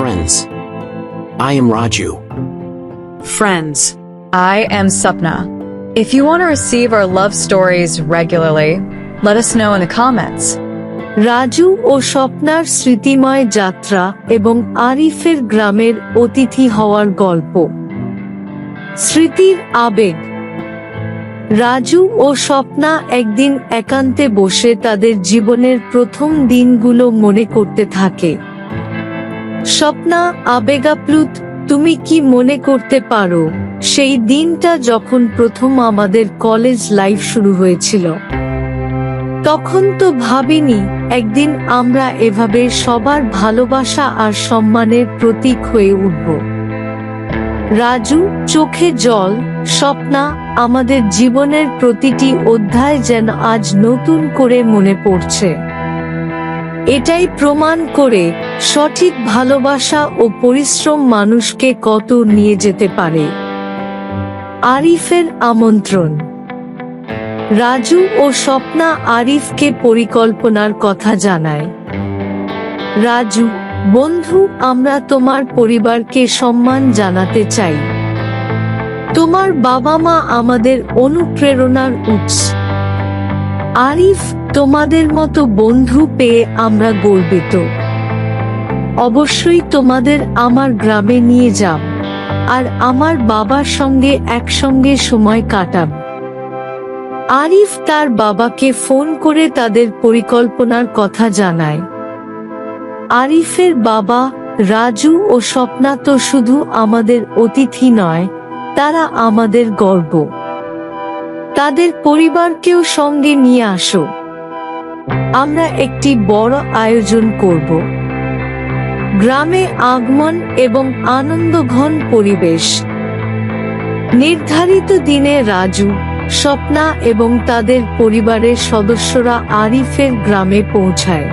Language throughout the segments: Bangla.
Friends. I am Raju. Friends, I am Sapna. If you want to receive our love stories regularly, let us know in the comments. Raju ও স্বপ্নার স্মৃতিময় যাত্রা এবং আরিফের গ্রামের অতিথি হওয়ার গল্প স্মৃতির আবেগ রাজু ও স্বপ্না একদিন একান্তে বসে তাদের জীবনের প্রথম দিনগুলো মনে করতে থাকে স্বপ্না, আবেগাপ্লুত, তুমি কি মনে করতে পারো? সেই দিনটা যখন প্রথম আমাদের কলেজ লাইফ শুরু হয়েছিল। তখন তো ভাবিনি, একদিন আমরা এভাবে সবার ভালোবাসা আর সম্মানের প্রতীক হয়ে উঠব। রাজু, চোখে জল, স্বপ্না, আমাদের জীবনের প্রতিটি অধ্যায় যেন আজ নতুন করে মনে পড়ছে। এটাই প্রমাণ করে সঠিক ভালোবাসা ও পরিশ্রম মানুষকে কত নিয়ে যেতে পারে। আরিফের আমন্ত্রণ। রাজু ও স্বপ্না আরিফকে পরিকল্পনার কথা জানায়। রাজু, বন্ধু, আমরা তোমার পরিবারকে সম্মান জানাতে চাই। তোমার বাবা মা আমাদের অনুপ্রেরণার উৎস। আরিফ তোমাদের মতো বন্ধু পেয়ে আমরা গর্বিত। অবশ্যই তোমাদের আমার গ্রামে নিয়ে যাব আর আমার বাবার সঙ্গে একসঙ্গে সময় কাটাব আরিফ তার বাবাকে ফোন করে তাদের পরিকল্পনার কথা জানায়। আরিফের বাবা, রাজু ও স্বপ্না তো শুধু আমাদের অতিথি নয়, তারা আমাদের গর্ব। তাদের পরিবারকেও সঙ্গে নিয়ে আসো। আমরা একটি বড় আয়োজন করব। গ্রামে আগমন এবং আনন্দঘন পরিবেশ। নির্ধারিত দিনে রাজু, স্বপ্না এবং তাদের পরিবারের সদস্যরা আরিফের গ্রামে পৌঁছায়।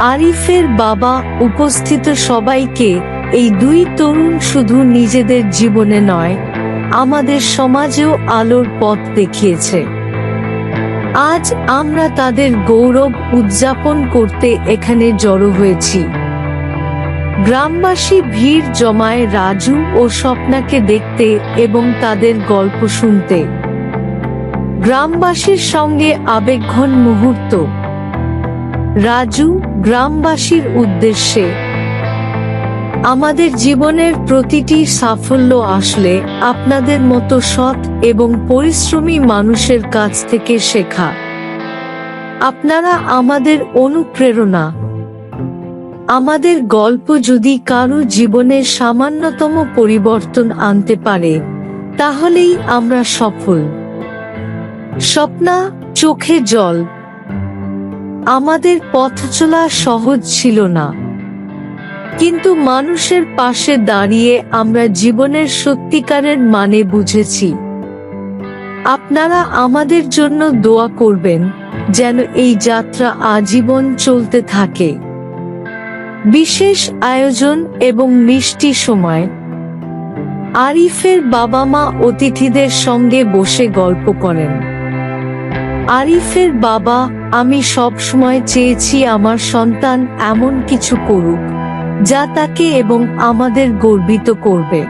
আরিফের বাবা উপস্থিত সবাইকে, এই দুই তরুণ শুধু নিজেদের জীবনে নয়, আমাদের সমাজেও আলোর পথ দেখিয়েছে। আজ আমরা তাদের গৌরব উদযাপন করতে এখানে জড়ো হয়েছি। গ্রামবাসী ভিড় জমায় রাজু ও স্বপ্নাকে দেখতে এবং তাদের গল্প শুনতে। গ্রামবাসীর সঙ্গে আবেগঘন মুহূর্ত। রাজু গ্রামবাসীর উদ্দেশ্যে আমাদের জীবনের প্রতিটি সাফল্য আসলে আপনাদের মতো সৎ এবং পরিশ্রমী মানুষের কাছ থেকে শেখা। আপনারা আমাদের অনুপ্রেরণা। আমাদের গল্প যদি কারও জীবনের সামান্যতম পরিবর্তন আনতে পারে, তাহলেই আমরা সফল। স্বপ্না, চোখে জল। আমাদের পথ চলা সহজ ছিল না। কিন্তু মানুষের পাশে দাঁড়িয়ে আমরা জীবনের সত্যিকারের মানে বুঝেছি। আপনারা আমাদের জন্য দোয়া করবেন, যেন এই যাত্রা আজীবন চলতে থাকে। বিশেষ আয়োজন এবং মিষ্টি সময়। আরিফের বাবা মা অতিথিদের সঙ্গে বসে গল্প করেন। আরিফের বাবা, আমি সব সময় চেয়েছি আমার সন্তান এমন কিছু করুক। যা তাকে এবং আমাদের গর্বিত করবে।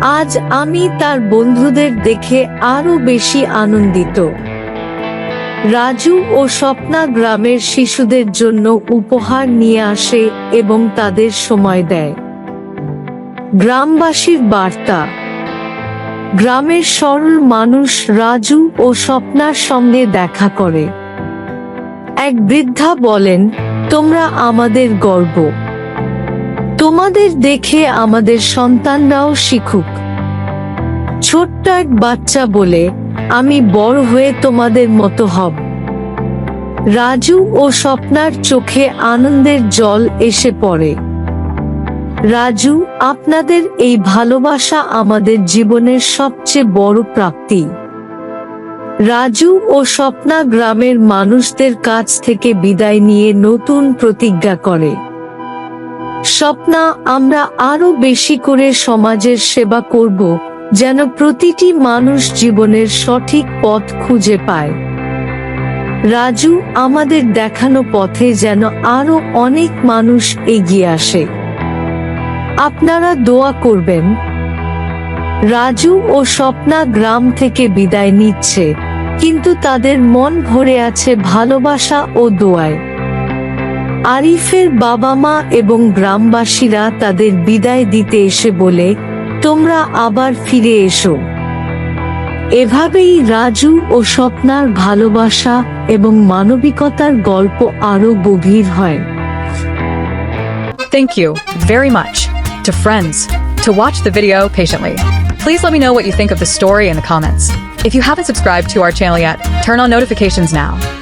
আজ আমি তার বন্ধুদের দেখে আরও বেশি আনন্দিত। রাজু ও স্বপ্না গ্রামের শিশুদের জন্য উপহার নিয়ে আসে এবং তাদের সময় দেয়। গ্রামবাসীর বার্তা। গ্রামের সরল মানুষ রাজু ও স্বপ্নার সঙ্গে দেখা করে। এক বৃদ্ধা বলেন, তোমরা আমাদের গর্ব। তোমাদের দেখে আমাদের সন্তানরাও শিখুক। ছোট্ট এক বাচ্চা বলে, আমি বড় হয়ে তোমাদের মতো হব। রাজু ও স্বপ্নার চোখে আনন্দের জল এসে পড়ে। রাজু, আপনাদের এই ভালোবাসা আমাদের জীবনের সবচেয়ে বড় প্রাপ্তি। রাজু ও স্বপ্না গ্রামের মানুষদের কাছ থেকে বিদায় নিয়ে নতুন প্রতিজ্ঞা করে। স্বপ্না আমরা আরও বেশি করে সমাজের সেবা করব, যেন প্রতিটি মানুষ জীবনের সঠিক পথ খুঁজে পায়। রাজু, আমাদের দেখানো পথে যেন আরও অনেক মানুষ এগিয়ে আসে। আপনারা দোয়া করবেন। রাজু ও স্বপ্না গ্রাম থেকে বিদায় নিচ্ছে, কিন্তু তাদের মন ভরে আছে ভালোবাসা ও দোয়ায়। আরিফের বাবা মা এবং গ্রামবাসীরা তাদের বিদায় দিতে এসে বলে তোমরা আবার ফিরে এসো এভাবেই রাজু ও স্বপ্নার ভালোবাসা এবং মানবিকতার গল্প আরও গভীর হয় Thank you very much to friends to watch the video patiently. Please let me know what you think of the story in the comments. If you haven't subscribed to our channel yet, turn on notifications now